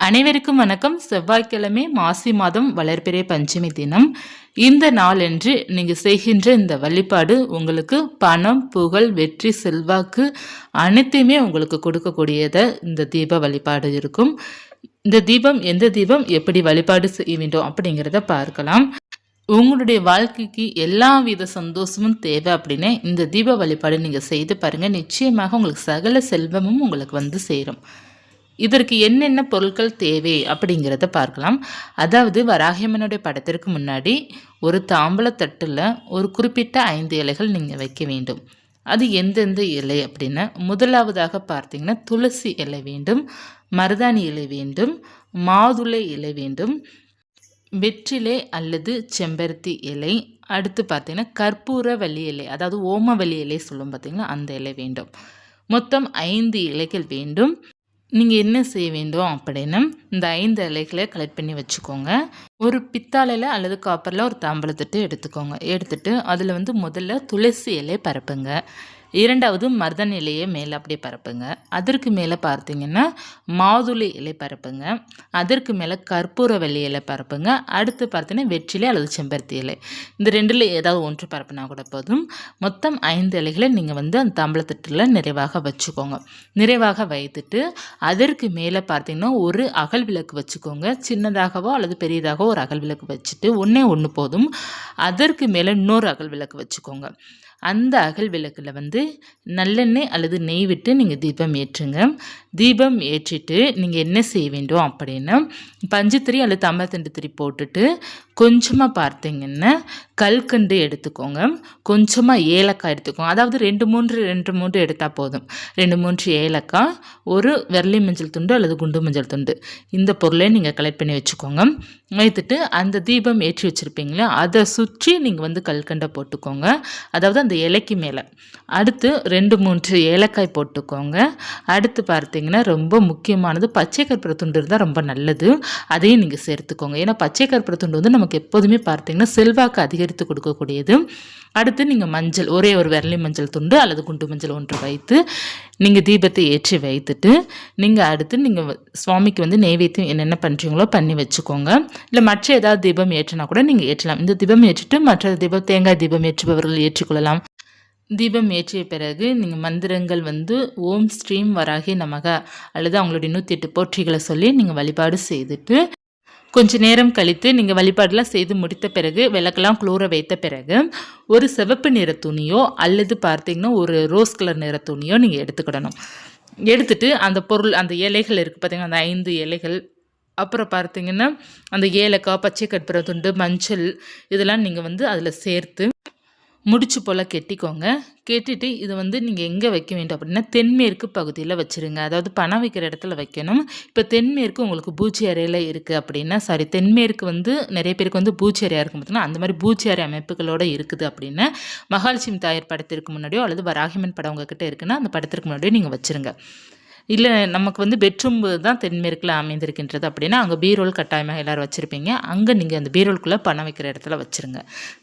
அனைவருக்கும் வணக்கம். செவ்வாய்க்கிழமை மாசி மாதம் வளர்பிறை பஞ்சமி தினம். இந்த நாளன்று நீங்கள் செய்கின்ற இந்த வழிபாடு உங்களுக்கு பணம் புகழ் வெற்றி செல்வாக்கு அனைத்தையுமே உங்களுக்கு கொடுக்கக்கூடியதை. இந்த தீப வழிபாடு இருக்கும். இந்த தீபம் எந்த தீபம் எப்படி வழிபாடு செய்ய வேண்டும் அப்படிங்கிறத பார்க்கலாம். உங்களுடைய வாழ்க்கைக்கு எல்லா வித சந்தோஷமும் தேவை அப்படின்னா இந்த தீப வழிபாடு நீங்கள் செய்து பாருங்கள் நிச்சயமாக உங்களுக்கு சகல செல்வமும் உங்களுக்கு வந்து சேரும். இதற்கு என்னென்ன பொருட்கள் தேவை அப்படிங்கிறத பார்க்கலாம். அதாவது வராகியம்மனுடைய படத்திற்கு முன்னாடி ஒரு தாம்பலத்தட்டில் ஒரு குறிப்பிட்ட ஐந்து இலைகள் நீங்கள் வைக்க வேண்டும். அது எந்தெந்த இலை அப்படின்னா முதலாவதாக பார்த்தீங்கன்னா துளசி இலை வேண்டும் மருதாணி இலை வேண்டும் மாதுளை இலை வேண்டும் வெற்றிலை அல்லது செம்பருத்தி இலை அடுத்து பார்த்தீங்கன்னா கற்பூர வலி இலை அதாவது ஓமவல்லி இலை சொல்லும் பார்த்தீங்கன்னா அந்த இலை வேண்டும். மொத்தம் ஐந்து இலைகள் வேண்டும். நீங்கள் என்ன செய்ய வேண்டும் அப்படின்னா இந்த ஐந்து இலைகளை கலெக்ட் பண்ணி வச்சுக்கோங்க. ஒரு பித்தாலையில் அல்லது காப்பரில் ஒரு தாம்பழத்தட்டு எடுத்துக்கோங்க. எடுத்துட்டு அதில் வந்து முதல்ல துளசி இலை பரப்புங்க. இரண்டாவது மருதன் இலையை மேலே அப்படியே பரப்புங்க. அதற்கு மேலே பார்த்தீங்கன்னா மாதுளை இலை பரப்புங்க. அதற்கு மேலே கற்பூர வெள்ளி இலை பரப்புங்க. அடுத்து பார்த்தீங்கன்னா வெற்றிலை அல்லது செம்பருத்தி இலை. இந்த ரெண்டில் ஏதாவது ஒன்று பரப்புனா கூட போதும். மொத்தம் ஐந்து இலைகளை நீங்கள் வந்து அந்த தம்பளத்திட்டில் நிறைவாக வச்சுக்கோங்க. நிறைவாக வைத்துட்டு அதற்கு மேலே பார்த்தீங்கன்னா ஒரு அகல் விளக்கு வச்சுக்கோங்க. சின்னதாகவோ அல்லது பெரியதாகவோ ஒரு அகல் விளக்கு வச்சுட்டு ஒன்றே ஒன்று போதும். அதற்கு மேலே இன்னொரு அகல் விளக்கு வச்சுக்கோங்க. அந்த அகல் விளக்கில் வந்து நல்லெண்ணெய் அல்லது நெய் விட்டு நீங்கள் தீபம் ஏற்றுங்க. தீபம் ஏற்றிட்டு நீங்கள் என்ன செய்ய வேண்டும் அப்படின்னா பஞ்சுத்திரி அல்லது தம்பத்தண்டு திரி போட்டுட்டு கொஞ்சமாக பார்த்தீங்கன்னா கல்கண்டு எடுத்துக்கோங்க. கொஞ்சமாக ஏலக்காய் எடுத்துக்கோங்க. அதாவது ரெண்டு மூன்று ரெண்டு மூன்று எடுத்தால் போதும். ரெண்டு மூன்று ஏலக்காய் ஒரு வெள்ளை மஞ்சள் துண்டு அல்லது குண்டு மஞ்சள் துண்டு. இந்த பொருளை நீங்கள் கலெக்ட் பண்ணி வச்சுக்கோங்க. வைத்துட்டு அந்த தீபம் ஏற்றி வச்சுருப்பீங்களே அதை சுற்றி நீங்கள் வந்து கல்கண்டை போட்டுக்கோங்க. அதாவது அந்த இலைக்கு மேலே. அடுத்து ரெண்டு மூன்று ஏலக்காய் போட்டுக்கோங்க. அடுத்து பார்த்தீங்கன்னா ரொம்ப முக்கியமானது பச்சை கற்பூர துண்டு இருந்தால் ரொம்ப நல்லது. அதையும் நீங்கள் சேர்த்துக்கோங்க. ஏன்னா பச்சை கற்பூர துண்டு வந்து நமக்கு எப்போதுமே பார்த்தீங்கன்னா செல்வாக்கு அதிகரித்து கொடுக்கக்கூடியது. அடுத்து நீங்கள் மஞ்சள் ஒரே ஒரு விரலி மஞ்சள் துண்டு அல்லது குண்டு மஞ்சள் ஒன்று வைத்து நீங்கள் தீபத்தை ஏற்றி வைத்துட்டு நீங்கள் அடுத்து நீங்கள் சுவாமிக்கு வந்து நெய்வேத்தியம் என்னென்ன பண்ணுறீங்களோ பண்ணி வச்சுக்கோங்க. இல்லை மற்ற ஏதாவது தீபம் ஏற்றினா கூட நீங்கள் ஏற்றலாம். இந்த தீபம் ஏற்றிட்டு மற்ற தீபம் தேங்காய் தீபம் ஏற்றுபவர்கள் ஏற்றிக்கொள்ளலாம். தீபம் ஏற்றிய பிறகு நீங்கள் மந்திரங்கள் வந்து ஓம் ஸ்ரீம் வராகி நமக அல்லது அவங்களுடைய நூற்றி எட்டு போற்றிகளை சொல்லி நீங்கள் வழிபாடு செய்துட்டு கொஞ்ச நேரம் கழித்து நீங்கள் வழிபாடெலாம் செய்து முடித்த பிறகு விளக்கெல்லாம் குளூர வைத்த பிறகு ஒரு சிவப்பு நிற துணியோ அல்லது பார்த்தீங்கன்னா ஒரு ரோஸ் கலர் நிற துணியோ நீங்கள் எடுத்துக்கிடணும். எடுத்துட்டு அந்த பொருள் அந்த இலைகள் இருக்குது பார்த்தீங்கன்னா அந்த ஐந்து இலைகள் அப்புறம் பார்த்தீங்கன்னா அந்த ஏலக்காய் பச்சை கற்பூர துண்டு மஞ்சள் இதெல்லாம் நீங்கள் வந்து அதில் சேர்த்து முடிச்சு போல் கெட்டிக்கோங்க. கெட்டிட்டு இதை வந்து நீங்கள் எங்கே வைக்க வேண்டும் அப்படின்னா தென்மேற்கு பகுதியில் வச்சுருங்க. அதாவது பணம் வைக்கிற இடத்துல வைக்கணும். இப்போ தென்மேற்கு உங்களுக்கு பூச்சி அறையில் இருக்குது அப்படின்னா சாரி தென்மேற்கு வந்து நிறைய பேருக்கு வந்து பூச்சி அறையாக இருக்கும் பார்த்தீங்கன்னா அந்த மாதிரி பூச்சி அறை அமைப்புகளோடு இருக்குது அப்படின்னா மகாலட்சுமி தாயர் படத்திற்கு முன்னாடியோ அல்லது வராகிமன் படம் உங்ககிட்ட இருக்குன்னா அந்த படத்திற்கு முன்னாடியோ நீங்கள் வச்சுருங்க. இல்லை நமக்கு வந்து பெட்ரூம் தான் தென்மேற்கில் அமைந்திருக்கின்றது அப்படின்னா அங்கே பீரோல் கட்டாயமாக எல்லோரும் வச்சுருப்பீங்க. அங்கே நீங்கள் அந்த பீரோல்குள்ளே பணம் வைக்கிற இடத்துல வச்சுருங்க.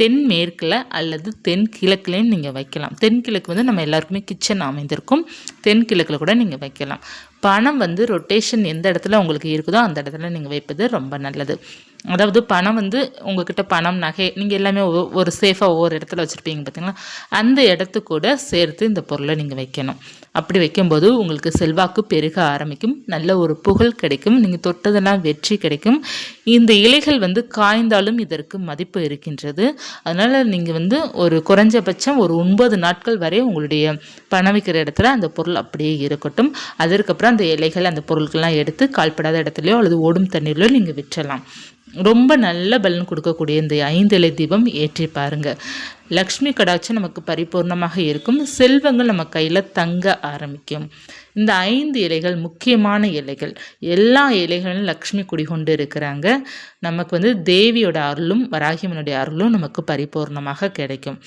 தென்மேற்கில் அல்லது தென் கிழக்குலேயும் நீங்கள் வைக்கலாம். தென்கிழக்கு வந்து நம்ம எல்லாருக்குமே கிச்சன் அமைந்திருக்கும். தென்கிழக்கில் கூட நீங்கள் வைக்கலாம். பணம் வந்து ரொட்டேஷன் எந்த இடத்துல உங்களுக்கு இருக்குதோ அந்த இடத்துல நீங்கள் வைப்பது ரொம்ப நல்லது. அதாவது பணம் வந்து உங்ககிட்ட பணம் நகை நீங்கள் எல்லாமே ஒரு சேஃபாக ஒவ்வொரு இடத்துல வச்சுருப்பீங்க பார்த்தீங்களா அந்த இடத்து கூட சேர்த்து இந்த பொருளை நீங்கள் வைக்கணும். அப்படி வைக்கும்போது உங்களுக்கு செல்வாக்கு பெருக ஆரம்பிக்கும். நல்ல ஒரு புகழ் கிடைக்கும். நீங்கள் தொட்டதெல்லாம் வெற்றி கிடைக்கும். இந்த இலைகள் வந்து காய்ந்தாலும் இதற்கு மதிப்பு இருக்கின்றது. அதனால் நீங்கள் வந்து ஒரு குறைஞ்சபட்சம் ஒரு ஒன்பது நாட்கள் வரை உங்களுடைய பணம் வைக்கிற இடத்துல அந்த பொருள் அப்படியே இருக்கட்டும். அதற்கப்புறம் அந்த இலைகள் அந்த பொருட்கள்லாம் எடுத்து கால்படாத இடத்துலையோ அல்லது ஓடும் தண்ணீர்லையோ நீங்கள் விற்றலாம். ரொம்ப நல்ல பலன் கொடுக்கக்கூடிய இந்த ஐந்து இலை தீபம் ஏற்றி பாருங்கள் லக்ஷ்மி கடாட்சம் நமக்கு பரிபூர்ணமாக இருக்கும். செல்வங்கள் நம்ம கையில் தங்க ஆரம்பிக்கும். இந்த ஐந்து இலைகள் முக்கியமான இலைகள் எல்லா இலைகளும் லக்ஷ்மி குடிகொண்டு இருக்கிறாங்க. நமக்கு வந்து தேவியோட அருளும் வராகிமனுடைய அருளும் நமக்கு பரிபூர்ணமாக கிடைக்கும்.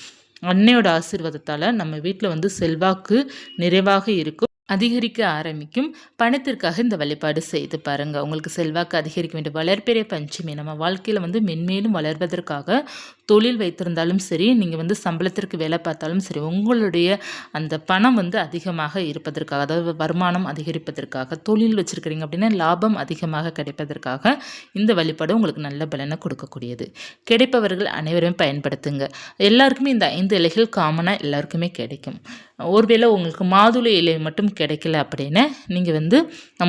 அன்னையோட ஆசீர்வாதத்தால் நம்ம வீட்டில் வந்து செல்வாக்கு நிறைவாக இருக்கும். அதிகரிக்க ஆரம்பிக்கும். பணத்திற்காக இந்த வழிபாடு செய்து பாருங்கள் உங்களுக்கு செல்வாக்கு அதிகரிக்க வேண்டும் வளர்ப்பெரிய பஞ்சமி. நம்ம வாழ்க்கையில் வந்து மென்மேலும் வளர்வதற்காக தொழில் வைத்திருந்தாலும் சரி நீங்கள் வந்து சம்பளத்திற்கு வேலை பார்த்தாலும் சரி உங்களுடைய அந்த பணம் வந்து அதிகமாக இருப்பதற்காக அதாவது வருமானம் அதிகரிப்பதற்காக தொழில் வச்சுருக்கிறீங்க அப்படின்னா லாபம் அதிகமாக கிடைப்பதற்காக இந்த வழிபாடு உங்களுக்கு நல்ல பலனை கொடுக்கக்கூடியது. கிடைப்பவர்கள் அனைவரும் பயன்படுத்துங்க. எல்லாருக்குமே இந்த ஐந்து இலைகள் காமனாக எல்லாருக்குமே கிடைக்கும். ஒருவேளை உங்களுக்கு மாதுளை இலை மட்டும் கிடைக்கல அப்படின்னு நீங்கள் வந்து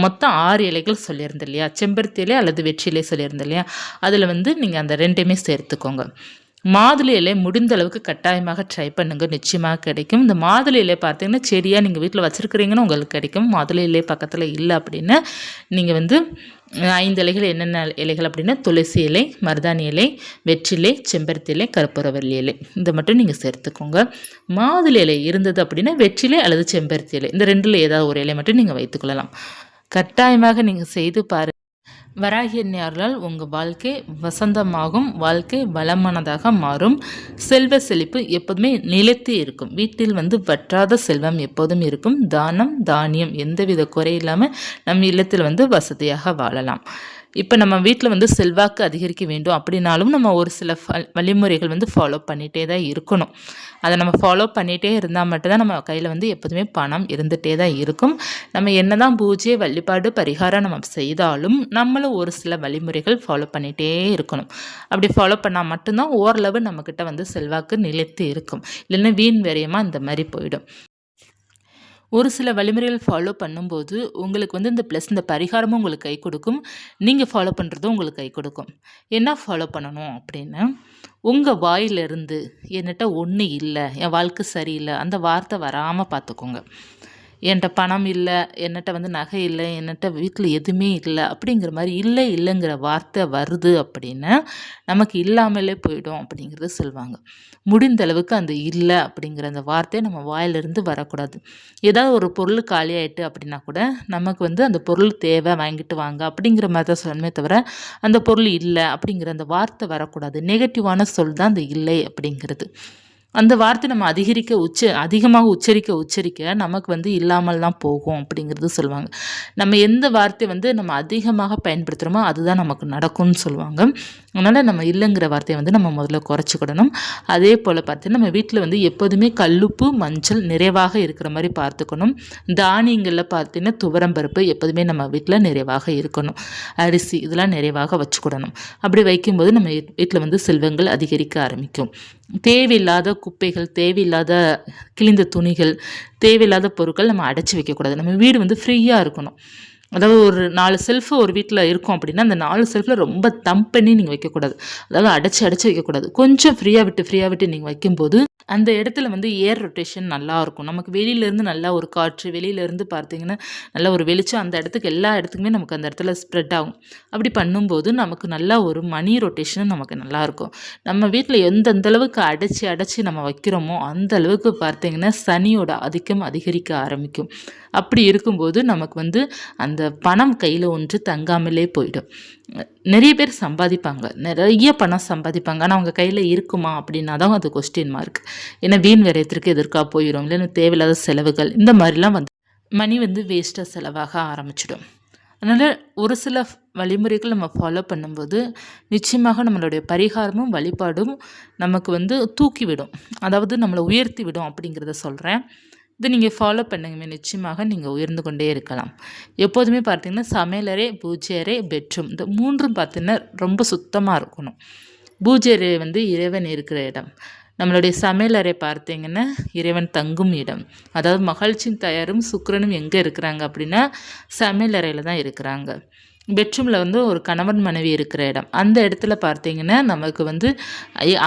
மொத்தம் ஆறு இலைகள் சொல்லியிருந்தேன் இல்லையா? செம்பருத்தி இலை அல்லது வெற்றிலை சொல்லியிருந்தேன் இல்லையா? அதில் வந்து நீங்கள் அந்த ரெண்டுமே சேர்த்துக்கோங்க. மாதுளை இலை முடிந்த அளவுக்கு கட்டாயமாக ட்ரை பண்ணுங்க. நிச்சயமாக கிடைக்கும். இந்த மாதுளை இலை பார்த்தீங்கன்னா செடியாக நீங்கள் வீட்டில் வச்சுருக்கிறீங்கன்னு உங்களுக்கு கிடைக்கும். மாதுளை இலை பக்கத்தில் இல்லை அப்படின்னா நீங்கள் வந்து ஐந்து இலைகள் என்னென்ன இலைகள் அப்படின்னா துளசி இலை மருதாணி இலை வெற்றிலை செம்பருத்தி இலை கருப்புரவல்லி இலை. இந்த மட்டும் நீங்கள் சேர்த்துக்கோங்க. மாதுளை இலை இருந்தது அப்படின்னா வெற்றிலை அல்லது செம்பருத்தி இலை. இந்த ரெண்டில் ஏதாவது ஒரு இலை மட்டும் நீங்கள் வைத்துக்கொள்ளலாம். கட்டாயமாக நீங்கள் செய்து பாரு வராகி உங்கள் வாழ்க்கை வசந்தமாகும் வாழ்க்கை வளமானதாக மாறும். செல்வ செழிப்பு எப்போதுமே நிலைத்து இருக்கும். வீட்டில் வந்து வற்றாத செல்வம் எப்போதும் இருக்கும். தானம் தானியம் எந்தவித குறை இல்லாமல் நம் இல்லத்தில் வந்து வசதியாக வாழலாம். இப்போ நம்ம வீட்டில் வந்து செல்வாக்கு அதிகரிக்க வேண்டும் அப்படின்னாலும் நம்ம ஒரு சில வழிமுறைகள் வந்து ஃபாலோ பண்ணிகிட்டே தான் இருக்கணும். அதை நம்ம ஃபாலோ பண்ணிகிட்டே இருந்தால் மட்டும்தான் நம்ம கையில் வந்து எப்போதுமே பணம் இருந்துகிட்டே தான் இருக்கும். நம்ம என்ன தான் பூஜை வழிபாடு பரிகாரம் நம்ம செய்தாலும் நம்மளும் ஒரு சில வழிமுறைகள் ஃபாலோ பண்ணிகிட்டே இருக்கணும். அப்படி ஃபாலோ பண்ணால் மட்டும்தான் ஓரளவு நம்மக்கிட்ட வந்து செல்வாக்கு நிலைத்து இருக்கும். இல்லைன்னா வீண் விரயமாக இந்த மாதிரி போயிடும். ஒரு சில வழிமுறைகள் ஃபாலோ பண்ணும்போது உங்களுக்கு வந்து இந்த ப்ளஸ் இந்த பரிகாரமும் உங்களுக்கு கை கொடுக்கும். நீங்கள் ஃபாலோ பண்ணுறதும் உங்களுக்கு கை கொடுக்கும். என்ன ஃபாலோ பண்ணணும் அப்படின்னு? உங்கள் வாயிலிருந்து என்கிட்ட ஒன்று இல்லை என் வாழ்க்கை சரியில்லை அந்த வார்த்தை வராமல் பார்த்துக்கோங்க. என்கிட்ட பணம் இல்லை என்னட்ட வந்து நகை இல்லை என்னட்ட வீட்டில் எதுவுமே இல்லை அப்படிங்கிற மாதிரி இல்லை இல்லைங்கிற வார்த்தை வருது அப்படின்னா நமக்கு இல்லாமலே போயிடும் அப்படிங்கிறத சொல்லுவாங்க. முடிந்த அளவுக்கு அந்த இல்லை அப்படிங்கிற அந்த வார்த்தையை நம்ம வாயிலிருந்து வரக்கூடாது. ஏதாவது ஒரு பொருள் காலியாயிட்டு அப்படின்னா கூட நமக்கு வந்து அந்த பொருள் தேவை வாங்கிட்டு வாங்க அப்படிங்கிற மாதிரி தான் சொல்லணுமே தவிர அந்த பொருள் இல்லை அப்படிங்கிற அந்த வார்த்தை வரக்கூடாது. நெகட்டிவான சொல் தான் அந்த இல்லை அப்படிங்கிறது. அந்த வார்த்தை நம்ம அதிகரிக்க உச்ச அதிகமாக உச்சரிக்க உச்சரிக்க நமக்கு வந்து இல்லாமல் தான் போகும் அப்படிங்கிறது சொல்லுவாங்க. நம்ம எந்த வார்த்தை வந்து நம்ம அதிகமாக பயன்படுத்துகிறோமோ அதுதான் நமக்கு நடக்கும்னு சொல்லுவாங்க. அதனால் நம்ம இல்லைங்கிற வார்த்தையை வந்து நம்ம முதல்ல குறைச்சிக்கிடணும். அதே போல் பார்த்தீங்கன்னா நம்ம வீட்டில் வந்து எப்போதுமே கல்லுப்பு மஞ்சள் நிறைவாக இருக்கிற மாதிரி பார்த்துக்கணும். தானியங்களில் பார்த்தீங்கன்னா துவரம்பருப்பு எப்போதுமே நம்ம வீட்டில் நிறைவாக இருக்கணும். அரிசி இதெல்லாம் நிறைவாக வச்சுக்கிடணும். அப்படி வைக்கும்போது நம்ம வீட்டில் வந்து செல்வங்கள் அதிகரிக்க ஆரம்பிக்கும். தேவையில்லாத குப்பைகள் தேவையில்லாத கிழிந்த துணிகள் தேவையில்லாத பொருட்கள் நம்ம அடைச்சி வைக்கக்கூடாது. நம்ம வீடு வந்து ஃப்ரீயாக இருக்கணும். அதாவது ஒரு நாலு செல்ஃபு ஒரு வீட்டில் இருக்கும் அப்படின்னா அந்த நாலு செல்ஃபில் ரொம்ப தம் பண்ணி நீங்கள் வைக்கக்கூடாது. அதாவது அடைச்சி அடைச்சி வைக்கக்கூடாது. கொஞ்சம் ஃப்ரீயாக விட்டு ஃப்ரீயாக விட்டு நீங்கள் வைக்கும்போது அந்த இடத்துல வந்து ஏர் ரொட்டேஷன் நல்லா இருக்கும். நமக்கு வெளியிலேருந்து நல்லா ஒரு காற்று வெளியிலேருந்து பார்த்தீங்கன்னா நல்ல ஒரு வெளிச்சம் அந்த இடத்துக்கு எல்லா இடத்துக்குமே நமக்கு அந்த இடத்துல ஸ்ப்ரெட் ஆகும். அப்படி பண்ணும்போது நமக்கு நல்லா ஒரு மணி ரொட்டேஷனும் நமக்கு நல்லாயிருக்கும் நம்ம வீட்டில் எந்தெந்த அளவுக்கு அடைச்சி அடைச்சி நம்ம வைக்கிறோமோ அந்த அளவுக்கு பார்த்தீங்கன்னா சனியோட அதிகம் அதிகரிக்க ஆரம்பிக்கும். அப்படி இருக்கும்போது நமக்கு வந்து அந்த பணம் கையில் ஒன்று தங்காமலே போயிடும். நிறைய பேர் சம்பாதிப்பாங்க. நிறைய பணம் சம்பாதிப்பாங்க. ஆனால் அவங்க கையில் இருக்குமா அப்படின்னா தான் அது கொஸ்டின் மார்க் ஏன்னா வீண் விரயத்திற்கு எதிர்க்காக போயிடும் இல்லைன்னா தேவையில்லாத செலவுகள் இந்த மாதிரிலாம் வந்து மணி வந்து வேஸ்ட்டாக செலவாக ஆரம்பிச்சிடும். அதனால் ஒரு சில வழிமுறைகள் நம்ம ஃபாலோ பண்ணும்போது நிச்சயமாக நம்மளுடைய பரிகாரமும் வழிபாடும் நமக்கு வந்து தூக்கிவிடும். அதாவது நம்மளை உயர்த்தி விடும் அப்படிங்கிறத சொல்கிறேன் இதை நீங்கள் ஃபாலோ பண்ணுங்க. நிச்சயமாக நீங்கள் உயர்ந்து கொண்டே இருக்கலாம். எப்போதுமே பார்த்தீங்கன்னா சமையலறை பூஜை அறை பெட்ரூம் இந்த மூன்றும் பார்த்தீங்கன்னா ரொம்ப சுத்தமாக இருக்கணும். பூஜை அறை வந்து இறைவன் இருக்கிற இடம். நம்மளுடைய சமையலறை பார்த்தீங்கன்னா இறைவன் தங்கும் இடம். அதாவது மகிழ்ச்சியின் தயாரும் சுக்கரனும் எங்கே இருக்கிறாங்க அப்படின்னா சமையலறையில் தான் இருக்கிறாங்க. பெட்ரூமில் வந்து ஒரு கணவன் மனைவி இருக்கிற இடம். அந்த இடத்துல பார்த்தீங்கன்னா நமக்கு வந்து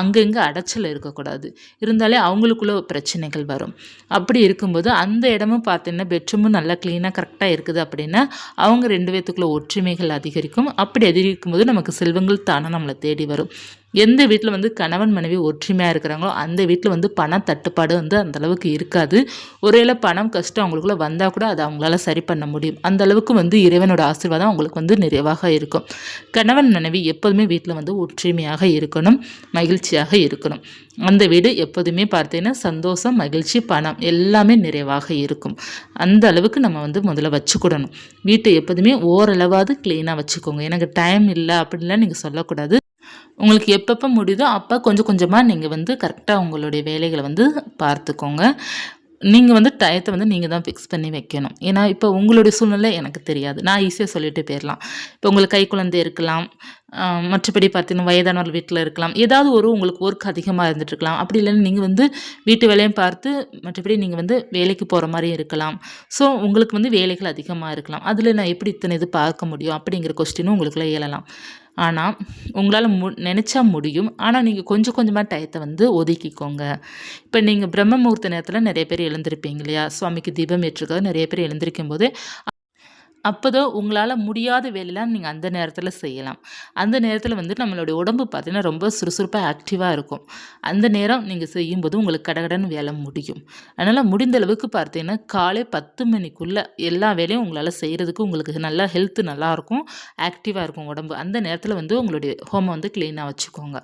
அங்கங்கே அடைச்சல் இருக்கக்கூடாது. இருந்தாலே அவங்களுக்குள்ள பிரச்சனைகள் வரும். அப்படி இருக்கும்போது அந்த இடமும் பார்த்தீங்கன்னா பெட்ரூமும் நல்லா க்ளீனாக கரெக்டாக இருக்குது அப்படின்னா அவங்க ரெண்டு பேத்துக்குள்ள ஒற்றுமைகள் அதிகரிக்கும். அப்படி அதிகரிக்கும் போது நமக்கு செல்வங்கள் தானே நம்மளை தேடி வரும். எந்த வீட்டில் வந்து கணவன் மனைவி ஒற்றுமையாக இருக்கிறாங்களோ அந்த வீட்டில் வந்து பண தட்டுப்பாடு வந்து அந்தளவுக்கு இருக்காது. ஒருவேளை பணம் கஷ்டம் அவங்களுக்குள்ளே வந்தால் கூட அதை அவங்களால சரி பண்ண முடியும். அந்த அளவுக்கு வந்து இறைவனோட ஆசீர்வாதம் அவங்களுக்கு வந்து நிறைவாக இருக்கும். கணவன் மனைவி எப்போதுமே வீட்டில் வந்து ஒற்றுமையாக இருக்கணும் மகிழ்ச்சியாக இருக்கணும். அந்த வீடு எப்போதுமே பார்த்தீங்கன்னா சந்தோஷம் மகிழ்ச்சி பணம் எல்லாமே நிறைவாக இருக்கும். அந்த அளவுக்கு நம்ம வந்து முதல்ல வச்சுக்கிடணும். வீட்டை எப்போதுமே ஓரளவாவது க்ளீனாக வச்சுக்கோங்க. எனக்கு டைம் இல்லை அப்படின்லாம் நீங்கள் சொல்லக்கூடாது. உங்களுக்கு எப்பப்போ முடியுதோ அப்போ கொஞ்சம் கொஞ்சமாக நீங்கள் வந்து கரெக்டாக உங்களுடைய வேலைகளை வந்து பார்த்துக்கோங்க. நீங்கள் வந்து டயத்தை வந்து நீங்கள் தான் ஃபிக்ஸ் பண்ணி வைக்கணும். ஏன்னா இப்போ உங்களுடைய சூழ்நிலை எனக்கு தெரியாது. நான் ஈஸியாக சொல்லிட்டு போயிடலாம் இப்போ உங்களுக்கு கை குழந்தை இருக்கலாம். மற்றபடி பார்த்தீங்கன்னா வயதானவர் வீட்டில் இருக்கலாம். ஏதாவது ஒரு உங்களுக்கு ஒர்க் அதிகமாக இருந்துட்டு இருக்கலாம். அப்படி இல்லைன்னா நீங்கள் வந்து வீட்டு வேலையும் பார்த்து மற்றபடி நீங்கள் வந்து வேலைக்கு போகிற மாதிரி இருக்கலாம். ஸோ உங்களுக்கு வந்து வேலைகள் அதிகமாக இருக்கலாம். அதில் நான் எப்படி இத்தனை இது பார்க்க முடியும் அப்படிங்கிற கொஸ்டினும் உங்களுக்குள்ள எழலாம். ஆனால் உங்களால் மு நினச்சா முடியும். ஆனால் நீங்கள் கொஞ்சம் கொஞ்சமாக டயத்தை வந்து ஒதுக்கிக்கோங்க. இப்போ நீங்கள் பிரம்ம முகூர்த்த நேரத்தில் நிறைய பேர் எழுந்திருப்பீங்க இல்லையா? சுவாமிக்கு தீபம் ஏற்றுக்காக நிறைய பேர் எழுந்திருக்கும் போது அப்போதோ உங்களால் முடியாத வேலையெல்லாம் நீங்கள் அந்த நேரத்தில் செய்யலாம். அந்த நேரத்தில் வந்து நம்மளுடைய உடம்பு பார்த்தீங்கன்னா ரொம்ப சுறுசுறுப்பாக ஆக்டிவாக இருக்கும். அந்த நேரம் நீங்கள் செய்யும்போது உங்களுக்கு கடகடன் வேலை முடியும். அதனால் முடிந்த அளவுக்கு பார்த்தீங்கன்னா காலை பத்து மணிக்குள்ளே எல்லா வேலையும் உங்களால் செய்கிறதுக்கு உங்களுக்கு நல்லா ஹெல்த்து நல்லாயிருக்கும் ஆக்டிவாக இருக்கும் உடம்பு. அந்த நேரத்தில் வந்து உங்களுடைய ஹோமை வந்து க்ளீனாக வச்சுக்கோங்க.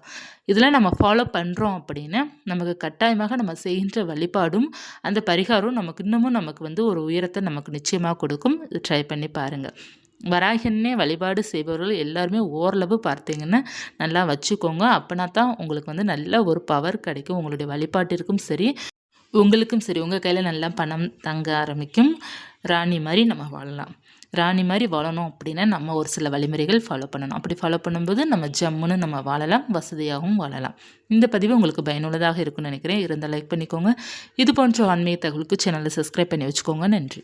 இதெல்லாம் நம்ம ஃபாலோ பண்ணுறோம் அப்படின்னா நமக்கு கட்டாயமாக நம்ம செய்கின்ற வழிபாடும் அந்த பரிகாரம் நமக்கு இன்னமும் நமக்கு வந்து ஒரு உயரத்தை நமக்கு நிச்சயமாக கொடுக்கும். இது ட்ரை பண்ணி பாருங்கள் வராகன்னே வழிபாடு செய்பவர்கள் எல்லாருமே ஓரளவு பார்த்தீங்கன்னா நல்லா வச்சுக்கோங்க. அப்போனா தான் உங்களுக்கு வந்து நல்ல ஒரு பவர் கிடைக்கும். உங்களுடைய வழிபாட்டிற்கும் சரி உங்களுக்கும் சரி. உங்கள் கையில் நல்லா பணம் தங்க ஆரம்பிக்கும். ராணி மாதிரி நம்ம வாழலாம். ராணி மாதிரி வாழணும் அப்படின்னா நம்ம ஒரு சில வழிமுறைகள் ஃபாலோ பண்ணணும். அப்படி ஃபாலோ பண்ணும்போது நம்ம ஜம்முன்னு நம்ம வாழலாம் வசதியாகவும் வாழலாம். இந்த பதிவு உங்களுக்கு பயனுள்ளதாக இருக்கும்னு நினைக்கிறேன். இருந்தால் லைக் பண்ணிக்கோங்க. இது போன்ற ஆன்மீக தகவலுக்கு சேனலை சப்ஸ்கிரைப் பண்ணி வச்சுக்கோங்க. நன்றி.